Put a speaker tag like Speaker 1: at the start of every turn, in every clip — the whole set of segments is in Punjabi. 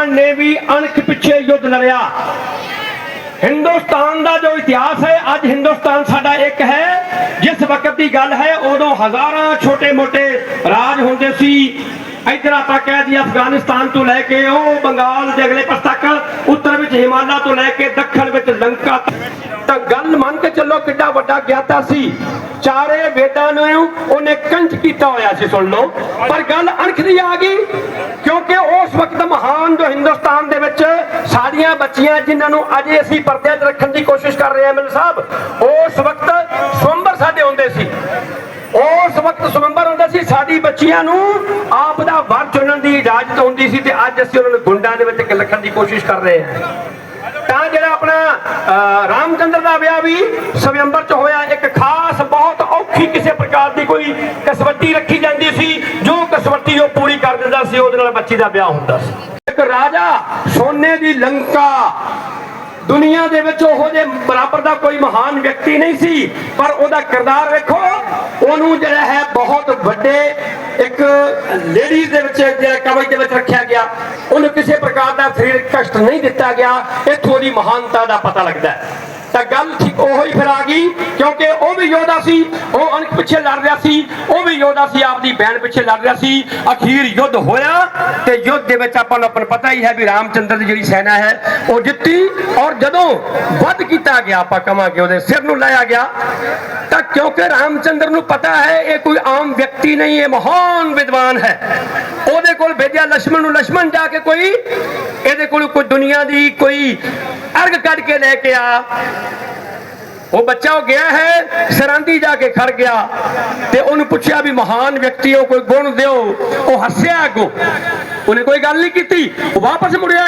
Speaker 1: ਰਾਵਣ ਨੇ ਵੀ ਅਣਖ ਪਿੱਛੇ ਯੁੱਧ ਲੜਿਆ। ਹਿੰਦੁਸਤਾਨ ਦਾ ਜੋ ਇਤਿਹਾਸ ਹੈ, ਅੱਜ ਹਿੰਦੁਸਤਾਨ ਸਾਡਾ ਇੱਕ ਹੈ। ਜਿਸ ਵਕਤ ਦੀ ਗੱਲ ਹੈ, ਉਦੋਂ ਹਜ਼ਾਰਾਂ ਛੋਟੇ-ਮੋਟੇ ਰਾਜ ਹੁੰਦੇ ਸੀ। ਇੱਧਰ ਆਪਾਂ ਕਹਿ ਦਈਏ ਅਫਗਾਨਿਸਤਾਨ ਤੋਂ ਲੈ ਕੇ ਉਹ ਬੰਗਾਲ ਦੇ ਅਗਲੇ ਪਾਸੇ ਤੱਕ, ਉੱਤਰ ਵਿੱਚ ਹਿਮਾਲਾ ਤੋਂ ਲੈ ਕੇ ਦੱਖਣ ਵਿੱਚ ਲੰਕਾ ਤਾਂ ਗੱਲ ਮੰਨ ਕੇ ਚੱਲੋ ਕਿੱਡਾ ਵੱਡਾ ਗਿਆਤਾ ਸੀ। ਚਾਰੇ ਵੇਦਾਂ ਨੂੰ ਉਹਨੇ ਕੰਚ ਕੀਤਾ ਹੋਇਆ ਸੀ, ਸੁਣ ਲਓ। ਪਰ ਗੱਲ ਅਣਖ ਦੀ ਆ ਗਈ ਕਿਉਂਕਿ ਉਸ ਵਕਤ ਮਹਾਨ ਜੋ ਹਿੰਦੁਸਤਾਨ ਦੇ ਵਿੱਚ ਸਾਡੀਆਂ ਬੱਚੀਆਂ ਜਿਨ੍ਹਾਂ ਨੂੰ ਅਜੇ ਅਸੀਂ ਪਰਦਿਆਂ 'ਚ ਰੱਖਣ ਦੀ ਕੋਸ਼ਿਸ਼ ਕਰ ਰਹੇ ਹਾਂ ਮਿਲ ਸਾਹਿਬ ਉਸ ਵਕਤ ਸਵੰਬਰ ਸਾਡੇ ਹੁੰਦੇ ਸੀ। ਉਸ ਵਕਤ ਸਵੰਬਰ ਹੁੰਦਾ ਸੀ ਸਾਡੀ ਬੱਚੀਆਂ ਨੂੰ ਆਪ ਦਾ ਵਰ ਚੁਣਨ ਦੀ ਇਜਾਜ਼ਤ ਹੁੰਦੀ ਸੀ ਤੇ ਅੱਜ ਅਸੀਂ ਉਹਨਾਂ ਨੂੰ ਗੁੰਡਾਂ ਦੇ ਵਿੱਚ ਰੱਖਣ ਦੀ ਕੋਸ਼ਿਸ਼ ਕਰ ਰਹੇ ਹਾਂ। ਤਾਂ ਜਿਹੜਾ ਆਪਣਾ ਅਹ, ਰਾਮਚੰਦਰ ਦਾ ਵਿਆਹ ਵੀ ਸਵੰਬਰ ਚ ਹੋਇਆ ਇੱਕ ਖਾਸ ਬਹੁਤ ਔਖੀ ਕਿਸੇ ਪ੍ਰਕਾਰ ਦੀ ਕੋਈ ਕਸਵੱਟੀ ਰੱਖੀ ਜਾਂਦੀ ਸੀ ਜੋ ਕਸਵੱਟੀ ਉਹ ਪੂਰੀ ਕਰ ਦਿੰਦਾ ਸੀ ਉਹਦੇ ਨਾਲ ਬੱਚੀ ਦਾ ਵਿਆਹ ਹੁੰਦਾ ਸੀ। ਇੱਕ ਰਾਜਾ ਸੋਨੇ ਦੀ ਲੰਕਾ। ਦੁਨੀਆ ਦੇ ਵਿੱਚ ਉਹੋ ਜੇ ਬਰਾਬਰ ਦਾ ਕੋਈ ਮਹਾਨ ਵਿਅਕਤੀ ਨਹੀਂ ਸੀ, ਪਰ ਉਹਦਾ ਕਿਰਦਾਰ ਵੇਖੋ, ਉਹਨੂੰ ਜਿਹੜਾ ਹੈ ਬਹੁਤ ਵੱਡੇ ਇੱਕ ਲੇਡੀਜ਼ ਦੇ ਵਿੱਚ ਜਿਹੜਾ ਕਵਚ ਦੇ ਵਿੱਚ ਰੱਖਿਆ ਗਿਆ। ਉਹਨੂੰ ਕਿਸੇ ਪ੍ਰਕਾਰ ਦਾ ਸਰੀਰਕ ਕਸ਼ਟ ਨਹੀਂ ਦਿੱਤਾ ਗਿਆ। ਇੱਥੋਂ ਦੀ ਮਹਾਨਤਾ ਦਾ ਪਤਾ ਲੱਗਦਾ ਹੈ। ਤਾਂ ਗੱਲ ਠੀਕ ਉਹੋ ਹੀ ਫਿਰ ਆ ਗਈ, ਕਿਉਂਕਿ ਉਹ ਵੀ ਯੋਧਾ ਸੀ, ਉਹ ਅਣਖ ਪਿੱਛੇ ਲੜ ਰਿਹਾ ਸੀ, ਉਹ ਵੀ ਯੋਧਾ ਸੀ, ਆਪਦੀ ਬਹਿਣ ਪਿੱਛੇ ਲੜ ਰਿਹਾ ਸੀ। ਅਖੀਰ ਯੁੱਧ ਹੋਇਆ ਤੇ ਯੁੱਧ ਦੇ ਵਿੱਚ ਆਪਾਂ ਨੂੰ ਆਪਣ ਪਤਾ ਹੀ ਹੈ ਵੀ ਰਾਮਚੰਦਰ ਦੀ ਜਿਹੜੀ ਸੈਨਾ ਹੈ, ਉਹ ਜਿੱਤੀ ਔਰ ਜਦੋਂ ਵੱਧ ਕੀਤਾ ਗਿਆ, ਆਪਾਂ ਕਵਾਂਗੇ ਉਹਦੇ ਸਿਰ ਨੂੰ ਲਾਇਆ ਗਿਆ, ਤਾਂ ਕਿਉਂਕਿ ਰਾਮਚੰਦਰ ਨੂੰ ਪਤਾ ਹੈ, ਇਹ ਕੋਈ ਆਮ ਵਿਅਕਤੀ ਨਹੀਂ, ਇਹ ਮਹਾਨ ਵਿਦਵਾਨ ਹੈ। ਉਹਦੇ ਕੋਲ ਭੇਜਿਆ ਲక్ష్మణ ਨੂੰ ਲక్ష్మణ ਜਾ ਕੇ ਕੋਈ, ਇਹਦੇ ਕੋਲ ਕੋਈ ਦੁਨੀਆ ਦੀ ਕੋਈ ਅਰਗ ਕੱਢ ਕੇ ਲੈ ਕੇ ਆ। ਉਹ ਬੱਚਾ ਉਹ ਗਿਆ ਹੈ ਸਰਾਂਦੀ ਜਾ ਕੇ ਖੜ ਗਿਆ। ਤੇ ਉਹਨੂੰ ਪੁੱਛਿਆ ਵੀ ਮਹਾਨ ਵਿਅਕਤੀ ਹੋ, ਕੋਈ ਗੁਣ ਦਿਓ। ਉਹ ਹੱਸਿਆ ਅੱਗੋਂ। ਉਹਨੇ ਕੋਈ ਗੱਲ ਨਹੀਂ ਕੀਤੀ। ਉਹ ਵਾਪਸ ਮੁੜਿਆ।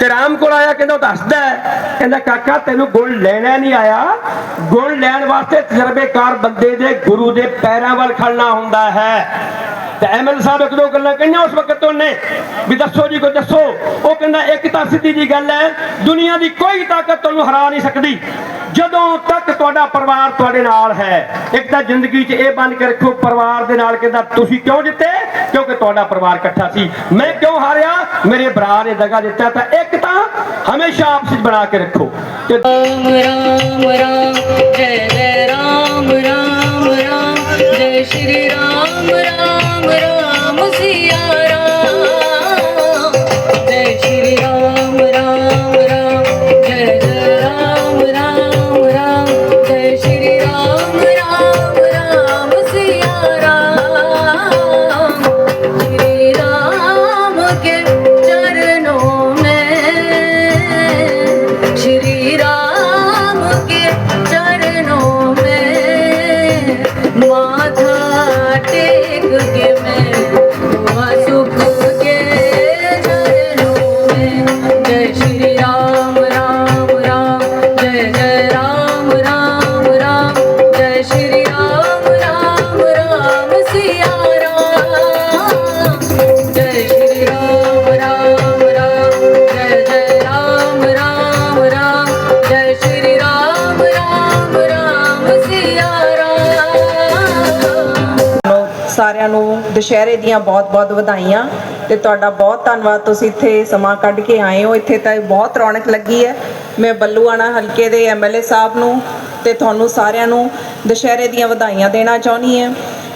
Speaker 1: ਤੇ ਰਾਮ ਕੋਲ ਆਇਆ, ਕਹਿੰਦਾ ਉਹ ਦੱਸਦਾ ਕਹਿੰਦਾ, ਕਾਕਾ, ਤੈਨੂੰ ਗੁਣ ਲੈਣਾ ਨਹੀਂ ਆਇਆ। ਗੁਣ ਲੈਣ ਵਾਸਤੇ ਤਜਰਬੇਕਾਰ ਬੰਦੇ ਦੇ, ਗੁਰੂ ਦੇ ਪੈਰਾਂ ਵੱਲ ਖੜਨਾ ਹੁੰਦਾ ਹੈ। ਤੇ ਐਮਐਲ ਸਾਹਿਬ ਇੱਕ ਦੋ ਗੱਲਾਂ ਕਹੀਆਂ ਉਸ ਵਕਤ ਉਹਨੇ, ਵੀ ਦੱਸੋ ਜੀ ਕੋ ਦੱਸੋ। ਉਹ ਕਹਿੰਦਾ, ਇੱਕ ਤਾਂ ਸਿੱਧੀ ਜੀ ਗੱਲ ਹੈ, ਦੁਨੀਆ ਦੀ ਕੋਈ ਤਾਕਤ ਤੁਹਾਨੂੰ ਹਰਾ ਨਹੀਂ ਸਕਦੀ। ਜਦੋਂ ਤੱਕ ਤੁਹਾਡਾ ਪਰਿਵਾਰ ਤੁਹਾਡੇ ਨਾਲ ਹੈ, ਇੱਕ ਤਾਂ ਜ਼ਿੰਦਗੀ 'ਚ ਇਹ ਬੰਨ ਕੇ ਰੱਖੋ, ਪਰਿਵਾਰ ਦੇ ਨਾਲ ਕਹਿੰਦਾ, ਤੁਸੀਂ ਕਿਉਂ ਜਿੱਤੇ? ਕਿਉਂਕਿ ਤੁਹਾਡਾ ਪਰਿਵਾਰ ਇਕੱਠਾ ਸੀ। ਮੈਂ ਕਿਉਂ ਹਾਰਿਆ? ਮੇਰੇ ਭਰਾ ਨੇ ਦਗਾ ਦਿੱਤਾ, ਤਾਂ ਇੱਕ ਤਾਂ ਹਮੇਸ਼ਾ ਆਪਸ ਵਿੱਚ ਬਣਾ ਕੇ ਰੱਖੋ। ਤੇ
Speaker 2: ਰਾਮ ਰਾਮ, ਜੈ ਜੈ, ਰਾਮ ਰਾਮ। जय श्री राम राम राम सिया राम.
Speaker 3: ਦੁਸ਼ਹਿਰੇ ਦੀਆਂ ਬਹੁਤ-ਬਹੁਤ ਵਧਾਈਆਂ ਤੇ ਤੁਹਾਡਾ ਬਹੁਤ ਧੰਨਵਾਦ। ਤੁਸੀਂ ਇੱਥੇ ਸਮਾਂ ਕੱਢ ਕੇ ਆਏ ਹੋ। ਇੱਥੇ ਤਾਂ ਬਹੁਤ ਰੌਣਕ ਲੱਗੀ ਹੈ। ਮੈਂ ਬੱਲੂਆਣਾ ਹਲਕੇ ਦੇ ਐਮਐਲਏ ਸਾਹਿਬ ਨੂੰ ਤੇ ਤੁਹਾਨੂੰ ਸਾਰਿਆਂ ਨੂੰ ਦੁਸ਼ਹਿਰੇ ਦੀਆਂ ਵਧਾਈਆਂ ਦੇਣਾ ਚਾਹੁੰਦੀ ਹਾਂ।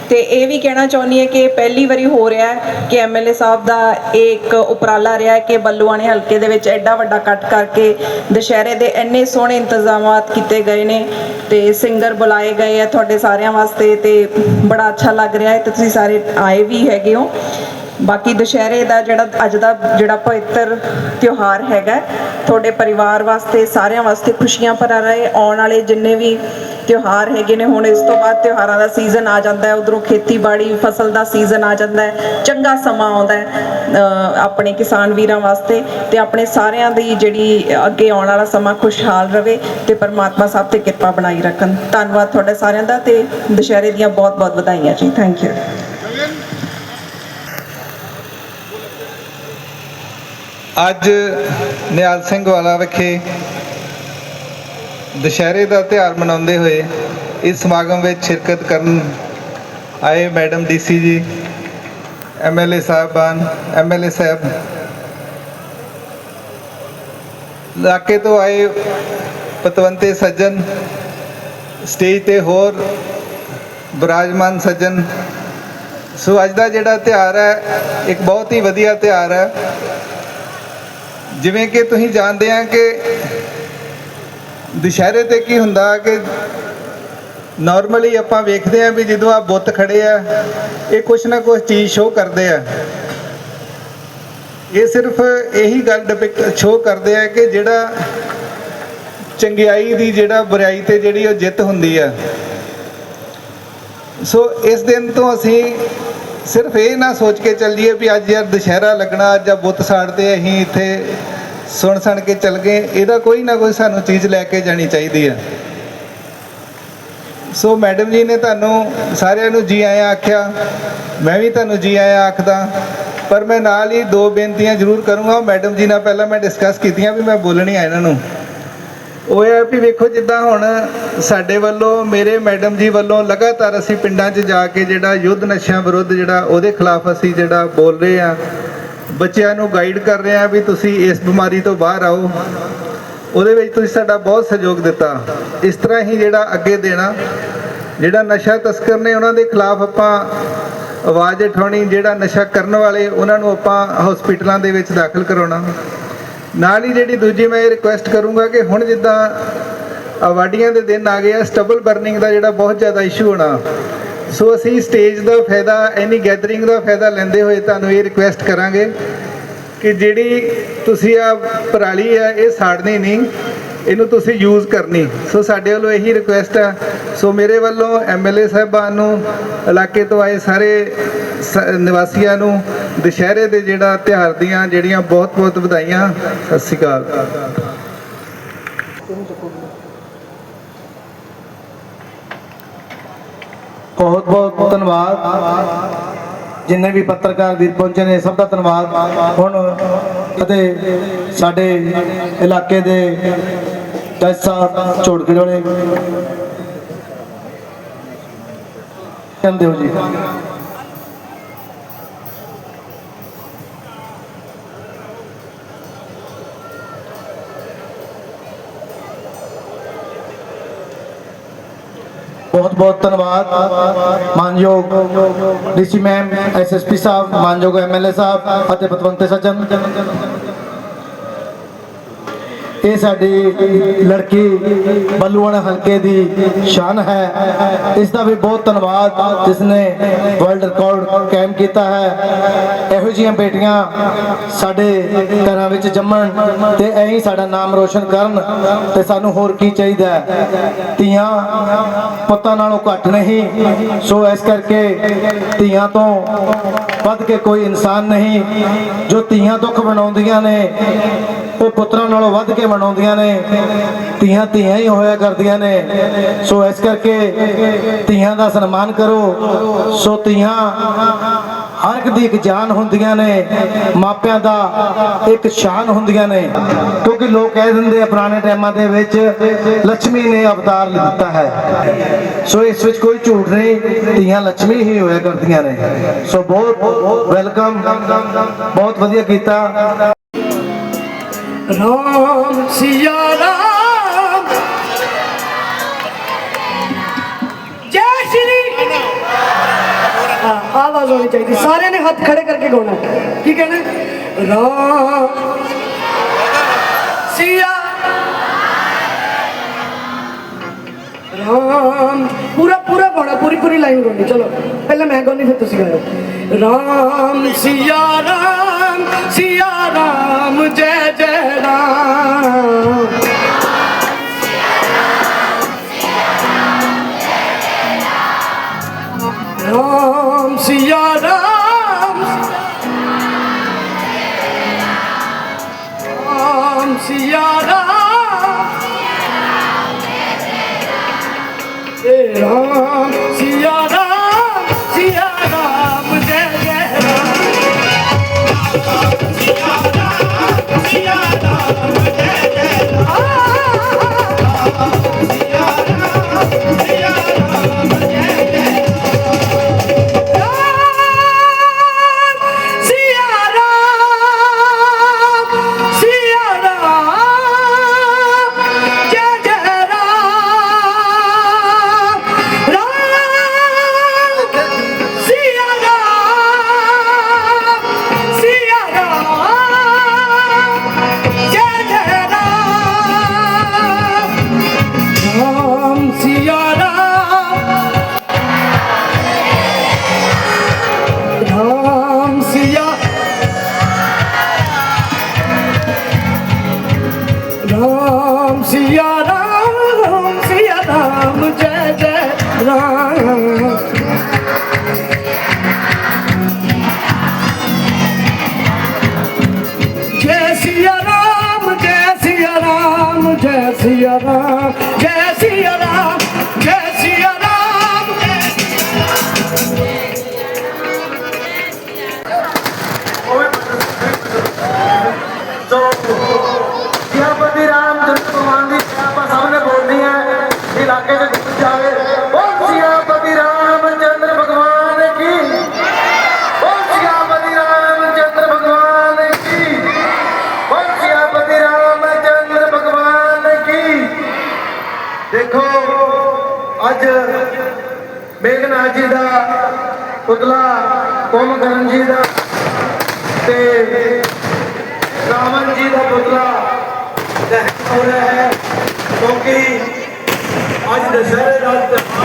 Speaker 3: ਤੇ ਇਹ ਵੀ ਕਹਿਣਾ ਚਾਹੁੰਦੀ ਹਾਂ ਕਿ ਪਹਿਲੀ ਵਾਰੀ ਹੋ ਰਿਹਾ ਹੈ ਕਿ ਐਮਐਲਏ ਸਾਹਿਬ ਦਾ ਇਹ ਇੱਕ ਉਪਰਾਲਾ ਰਿਹਾ ਹੈ ਕਿ ਬੱਲੂਆਣੇ ਹਲਕੇ ਦੇ ਵਿੱਚ ਐਡਾ ਵੱਡਾ ਕੱਟ ਕਰਕੇ ਦੁਸ਼ਹਿਰੇ ਦੇ ਇੰਨੇ ਸੋਹਣੇ ਇੰਤਜ਼ਾਮਾਤ ਕੀਤੇ ਗਏ ਨੇ ਤੇ ਸਿੰਗਰ ਬੁਲਾਏ ਗਏ ਆ ਤੁਹਾਡੇ ਸਾਰਿਆਂ ਵਾਸਤੇ ਤੇ ਬੜਾ ਅੱਛਾ ਲੱਗ ਰਿਹਾ ਹੈ ਤੇ ਤੁਸੀਂ ਸਾਰੇ ਆਏ ਵੀ ਹੈਗੇ ਹੋ। ਬਾਕੀ ਦੁਸ਼ਹਿਰੇ ਦਾ ਜਿਹੜਾ, ਅੱਜ ਦਾ ਜਿਹੜਾ ਪਵਿੱਤਰ ਤਿਉਹਾਰ ਹੈਗਾ, ਤੁਹਾਡੇ ਪਰਿਵਾਰ ਵਾਸਤੇ, ਸਾਰਿਆਂ ਵਾਸਤੇ ਖੁਸ਼ੀਆਂ ਭਰਾ ਰਹੇ, ਆਉਣ ਵਾਲੇ ਜਿੰਨੇ ਵੀ ਤਿਉਹਾਰ ਹੈਗੇ ਨੇ, ਹੁਣ ਇਸ ਤੋਂ ਬਾਅਦ ਤਿਉਹਾਰਾਂ ਦਾ ਸੀਜ਼ਨ ਆ ਜਾਂਦਾ ਹੈ, ਉਧਰੋਂ ਖੇਤੀਬਾੜੀ ਫਸਲ ਦਾ ਸੀਜ਼ਨ ਆ ਜਾਂਦਾ ਹੈ, ਚੰਗਾ ਸਮਾਂ ਆਉਂਦਾ ਹੈ ਆਪਣੇ ਕਿਸਾਨ ਵੀਰਾਂ ਵਾਸਤੇ, ਤੇ ਆਪਣੇ ਸਾਰਿਆਂ ਦੀ ਜਿਹੜੀ ਅੱਗੇ ਆਉਣ ਵਾਲਾ ਸਮਾਂ ਖੁਸ਼ਹਾਲ ਰਵੇ ਤੇ ਪਰਮਾਤਮਾ ਸਭ ਤੇ ਕਿਰਪਾ ਬਣਾਈ ਰੱਖਣ। ਧੰਨਵਾਦ ਤੁਹਾਡੇ ਸਾਰਿਆਂ ਦਾ ਤੇ ਦੁਸ਼ਹਿਰੇ ਦੀਆਂ ਬਹੁਤ ਬਹੁਤ ਵਧਾਈਆਂ ਜੀ। ਥੈਂਕ ਯੂ
Speaker 4: ਅੱਜ ਨਿਹਾਲ ਸਿੰਘ ਵਾਲਾ ਵਿਖੇ ਦੁਸ਼ਹਿਰੇ ਦਾ ਤਿਉਹਾਰ ਮਨਾਉਂਦੇ ਹੋਏ ਇਸ ਸਮਾਗਮ ਵਿੱਚ ਸ਼ਿਰਕਤ ਕਰਨ ਆਏ ਮੈਡਮ ਡੀਸੀ ਜੀ ਐਮਐਲਏ ਸਾਹਿਬਾਨ ਐਮਐਲਏ ਸਾਹਿਬ। ਇਲਾਕੇ ਤੋਂ ਆਏ ਪਤਵੰਤੇ ਸੱਜਣ, ਸਟੇਜ ਤੇ ਹੋਰ ਬਿਰਾਜਮਾਨ ਸੱਜਣ। ਸੋ ਅੱਜ ਦਾ ਜਿਹੜਾ ਤਿਉਹਾਰ ਹੈ, ਇੱਕ ਬਹੁਤ ਹੀ ਵਧੀਆ ਤਿਉਹਾਰ ਹੈ। ਜਿਵੇਂ ਕਿ ਤੁਸੀਂ ਜਾਣਦੇ ਆ ਕਿ ਦੁਸ਼ਹਿਰੇ ਤੇ ਕੀ ਹੁੰਦਾ ਕਿ ਨਾਰਮਲੀ ਆਪਾਂ ਵੇਖਦੇ ਆ ਵੀ ਜਦੋਂ ਆ ਬੁੱਤ ਖੜੇ ਆ, ਇਹ ਕੁਛ ਨਾ ਕੁਛ ਚੀਜ਼ ਸ਼ੋਅ ਕਰਦੇ ਆ। ਇਹ ਸਿਰਫ ਇਹੀ ਗੱਲ ਡਿਪਿਕਟ ਸ਼ੋਅ ਕਰਦੇ ਆ ਕਿ ਜਿਹੜਾ ਚੰਗਿਆਈ ਦੀ ਜਿਹੜਾ ਬੁਰਾਈ ਤੇ ਜਿਹੜੀ ਉਹ ਜਿੱਤ ਹੁੰਦੀ ਆ। ਸੋ ਇਸ ਦਿਨ ਤੋਂ ਅਸੀਂ ਸਿਰਫ ਇਹ ਨਾ ਸੋਚ ਕੇ ਚੱਲੀਏ ਵੀ ਅੱਜ ਯਾਰ ਦੁਸ਼ਹਿਰਾ ਲੱਗਣਾ ਜਾਂ ਬੁੱਤ ਸਾੜ 'ਤੇ ਅਸੀਂ ਇੱਥੇ ਸੁਣ ਸੁਣ ਕੇ ਚੱਲ ਗਏ। ਇਹਦਾ ਕੋਈ ਨਾ ਕੋਈ ਸਾਨੂੰ ਚੀਜ਼ ਲੈ ਕੇ ਜਾਣੀ ਚਾਹੀਦੀ ਹੈ ਸੋ ਮੈਡਮ ਜੀ ਨੇ ਤੁਹਾਨੂੰ ਸਾਰਿਆਂ ਨੂੰ ਜੀ ਆਇਆਂ ਆਖਿਆ। ਮੈਂ ਵੀ ਤੁਹਾਨੂੰ ਜੀ ਆਇਆਂ ਆਖਦਾ। ਪਰ ਮੈਂ ਨਾਲ ਹੀ ਦੋ ਬੇਨਤੀਆਂ ਜ਼ਰੂਰ ਕਰੂੰਗਾ। ਮੈਡਮ ਜੀ ਨਾਲ ਪਹਿਲਾਂ ਮੈਂ ਡਿਸਕਸ ਕੀਤੀਆਂ ਵੀ ਮੈਂ ਬੋਲਣੀ ਆ ਇਹਨਾਂ ਨੂੰ। ਉਹ ਇਹ ਹੈ ਵੀ ਵੇਖੋ ਜਿੱਦਾਂ ਹੁਣ ਸਾਡੇ ਵੱਲੋਂ, ਮੇਰੇ ਮੈਡਮ ਜੀ ਵੱਲੋਂ ਲਗਾਤਾਰ ਅਸੀਂ ਪਿੰਡਾਂ 'ਚ ਜਾ ਕੇ ਜਿਹੜਾ ਯੁੱਧ ਨਸ਼ਿਆਂ ਵਿਰੁੱਧ ਜਿਹੜਾ ਉਹਦੇ ਖਿਲਾਫ ਅਸੀਂ ਜਿਹੜਾ ਬੋਲ ਰਹੇ ਆ ਬੱਚਿਆਂ ਨੂੰ ਗਾਈਡ ਕਰ ਰਹੇ ਆ ਵੀ ਤੁਸੀਂ ਇਸ ਬਿਮਾਰੀ ਤੋਂ ਬਾਹਰ ਆਓ। ਉਹਦੇ ਵਿੱਚ ਤੁਸੀਂ ਸਾਡਾ ਬਹੁਤ ਸਹਿਯੋਗ ਦਿੱਤਾ। ਇਸ ਤਰ੍ਹਾਂ ਹੀ ਜਿਹੜਾ ਅੱਗੇ ਦੇਣਾ, ਜਿਹੜਾ ਨਸ਼ਾ ਤਸਕਰ ਨੇ ਉਹਨਾਂ ਦੇ ਖਿਲਾਫ ਆਪਾਂ ਆਵਾਜ਼ ਉਠਾਉਣੀ, ਜਿਹੜਾ ਨਸ਼ਾ ਕਰਨ ਵਾਲੇ ਉਹਨਾਂ ਨੂੰ ਆਪਾਂ ਹਸਪੀਟਲਾਂ ਦੇ ਵਿੱਚ ਦਾਖਲ ਕਰਾਉਣਾ। ਨਾਲ ਹੀ ਜਿਹੜੀ ਦੂਜੀ ਮੈਂ ਇਹ ਰਿਕੁਐਸਟ ਕਰੂੰਗਾ ਕਿ ਹੁਣ ਜਿੱਦਾਂ ਅਵਾਰਡੀਆਂ ਦੇ ਦਿਨ ਆ ਗਏ ਆ ਸਟਬਲ ਬਰਨਿੰਗ ਦਾ ਜਿਹੜਾ ਬਹੁਤ ਜ਼ਿਆਦਾ ਇਸ਼ੂ ਹੋਣਾ, ਸੋ ਅਸੀਂ ਸਟੇਜ ਦਾ ਫਾਇਦਾ ਐਨੀ ਗੈਦਰਿੰਗ ਦਾ ਫਾਇਦਾ ਲੈਂਦੇ ਹੋਏ ਤੁਹਾਨੂੰ ਇਹ ਰਿਕੁਐਸਟ ਕਰਾਂਗੇ ਕਿ ਜਿਹੜੀ ਤੁਸੀਂ ਆ ਪਰਾਲੀ ਆ, ਇਹ ਸਾੜਨੀ ਨਹੀਂ। ਇਹਨੂੰ ਤੁਸੀਂ ਯੂਜ਼ ਕਰਨੀ। ਸੋ ਸਾਡੇ ਵੱਲੋਂ ਇਹੀ ਰਿਕੁਐਸਟ ਆ। ਸੋ ਮੇਰੇ ਵੱਲੋਂ ਐਮਐਲਏ ਸਾਹਿਬਾਨ ਨੂੰ, ਇਲਾਕੇ ਤੋਂ ਆਏ ਸਾਰੇ ਸ- ਨਿਵਾਸੀਆਂ ਨੂੰ, ਦੁਸ਼ਹਿਰੇ ਦੇ ਜਿਹੜਾ ਤਿਉਹਾਰ ਦੀਆਂ ਜਿਹੜੀਆਂ ਬਹੁਤ ਬਹੁਤ ਵਧਾਈਆਂ, ਸਤਿ ਸ਼੍ਰੀ ਅਕਾਲ।
Speaker 5: ਬਹੁਤ ਬਹੁਤ ਧੰਨਵਾਦ। ਜਿੰਨੇ ਵੀ ਪੱਤਰਕਾਰ ਵੀਰ ਪਹੁੰਚੇ ਨੇ, ਸਭ ਦਾ ਧੰਨਵਾਦ। ਹੁਣ ਅਤੇ ਸਾਡੇ ਇਲਾਕੇ ਦੇ ਜੱਜ ਸਾਹਿਬ ਝੋੜਕੇ ਵਾਲੇ। ਕਹਿੰਦੇ ਹੋ ਜੀ। ਬਹੁਤ ਧੰਨਵਾਦ। ਮਾਨਯੋਗ ਡੀਸੀ ਮੈਮ ਐਸਐਸਪੀ ਸਾਹਿਬ ਮਾਨਯੋਗ ਐਮਐਲਏ ਸਾਹਿਬ ਅਤੇ ਪਤਵੰਤੇ ਸੱਜਣ। ਇਹ ਸਾਡੀ ਲੜਕੀ ਬੱਲੂਆਣਾ ਹਲਕੇ ਦੀ ਸ਼ਾਨ ਹੈ। ਇਸ ਦਾ ਵੀ ਬਹੁਤ ਧੰਨਵਾਦ ਜਿਸ ਨੇ ਵਰਲਡ ਰਿਕਾਰਡ ਕਾਇਮ ਕੀਤਾ ਹੈ। ਇਹੋ ਜਿਹੀਆਂ ਬੇਟੀਆਂ ਸਾਡੇ ਘਰਾਂ ਵਿੱਚ ਜੰਮਣ ਤੇ ਐਂ ਸਾਡਾ ਨਾਮ ਰੋਸ਼ਨ ਕਰਨ ਤੇ ਸਾਨੂੰ ਹੋਰ ਕੀ ਚਾਹੀਦਾ ਹੈ। ਧੀਆਂ ਪੁੱਤਾਂ ਨਾਲੋਂ ਘੱਟ ਨਹੀਂ, ਸੋ ਇਸ ਕਰਕੇ ਧੀਆਂ ਤੋਂ ਵੱਧ ਕੇ ਕੋਈ ਇਨਸਾਨ ਨਹੀਂ, ਜੋ ਧੀਆਂ ਦੁੱਖ ਬਣਾਉਂਦੀਆਂ ਨੇ, ਉਹ ਪੁੱਤਰਾਂ ਨਾਲੋਂ ਵੱਧ ਕੇ ਮਨਾਉਂਦੀਆਂ ਨੇ, ਧੀਆਂ ਧੀਆਂ ਹੀ ਹੋਇਆ ਕਰਦੀਆਂ ਨੇ। ਸੋ ਇਸ ਕਰਕੇ ਧੀਆਂ ਦਾ ਸਨਮਾਨ ਕਰੋ। ਸੋ ਧੀਆਂ ਹਰ ਇੱਕ ਦੀ ਇੱਕ ਜਾਨ ਹੁੰਦੀਆਂ ਨੇ, ਮਾਪਿਆਂ ਦਾ ਇੱਕ ਸ਼ਾਨ ਹੁੰਦੀਆਂ ਨੇ। ਕਿਉਂਕਿ ਲੋਕ ਕਹਿ ਦਿੰਦੇ ਆ, ਪੁਰਾਣੇ ਟਾਈਮਾਂ ਦੇ ਵਿੱਚ ਲక్ష్ਮੀ ਨੇ ਅਵਤਾਰ ਲਿੱਤਾ ਹੈ। ਸੋ ਇਸ ਵਿੱਚ ਕੋਈ ਝੂਠ ਨਹੀਂ, ਧੀਆਂ ਲక్ష్ਮੀ ਹੀ ਹੋਇਆ ਕਰਦੀਆਂ ਨੇ। ਸੋ ਬਹੁਤ ਵੈਲਕਮ, ਬਹੁਤ ਵਧੀਆ ਕੀਤਾ।
Speaker 6: ਰਾਮ ਸਿਆ ਹਾਂ ਆਵਾਜ਼ ਹੋਣੀ ਚਾਹੀਦੀ। ਸਾਰਿਆਂ ਨੇ ਹੱਥ ਖੜੇ ਕਰਕੇ ਗਾਉਣਾ। ਕੀ ਕਹਿਣਾ? ਰਾਮ ਸਿਆ। ਰਾਮ। ਪੂਰਾ ਪੂਰਾ ਗਾਉਣਾ, ਪੂਰੀ ਪੂਰੀ ਲਾਈਨ ਗਾਉਣੀ। ਚਲੋ, ਪਹਿਲਾਂ ਮੈਂ ਗਾਉਣੀ ਫਿਰ ਤੁਸੀਂ ਗਾਇਓ ਰਾਮ, ਸਿਆ ਰਾਮ ਸਿਆ ਰਾਮ, ਜੈ ਜੈ ਰਾਮ। ਰਾਮ ਸਿਆ ਰਾਮ ਜੈ ਸਿਆ ਰਾਮ ਜੈ ਸਿਆ ਰਾਮ ਜੈ ਸਿਆ ਜੈ ਸਿਆ ਰਾਮ ਰਾਮ
Speaker 5: ਜਨ ਭਗਵਾਨ ਦੀ ਸਾਹਮਣੇ ਬੋਲਦੀ ਹੈ ਇਲਾਕੇ ਵਿੱਚ ਜਾਵੇ ਦਹਨ ਹੋ ਰਿਹਾ ਹੈ ਕਿਉਂਕਿ ਅੱਜ ਦਸ਼ਹਰੇ ਦਾ ਤਿਉਹਾਰ